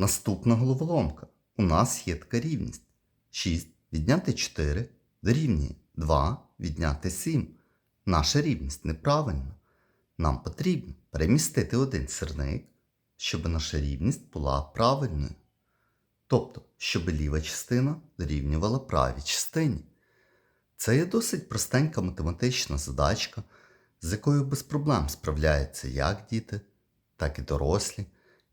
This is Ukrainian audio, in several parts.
Наступна головоломка. У нас є така рівність. 6 відняти 4 дорівнює 2 відняти 7. Наша рівність неправильна. Нам потрібно перемістити один сірник, щоб наша рівність була правильною. Тобто, щоб ліва частина дорівнювала правій частині. Це є досить простенька математична задачка, з якою без проблем справляються як діти, так і дорослі.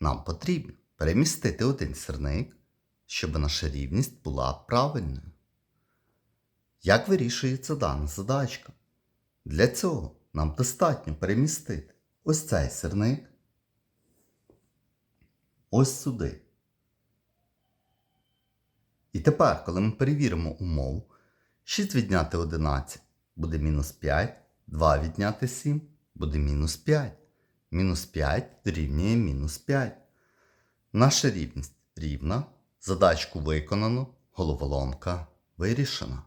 Нам потрібно перемістити один сірник, щоб наша рівність була правильною. Як вирішується дана задачка? Для цього нам достатньо перемістити ось цей сірник ось сюди. І тепер, коли ми перевіримо умову, 6 відняти 11 буде мінус 5, 2 відняти 7 буде мінус 5. Мінус 5 дорівнює мінус 5. Наша рівність рівна. Задачку виконано, головоломка вирішена.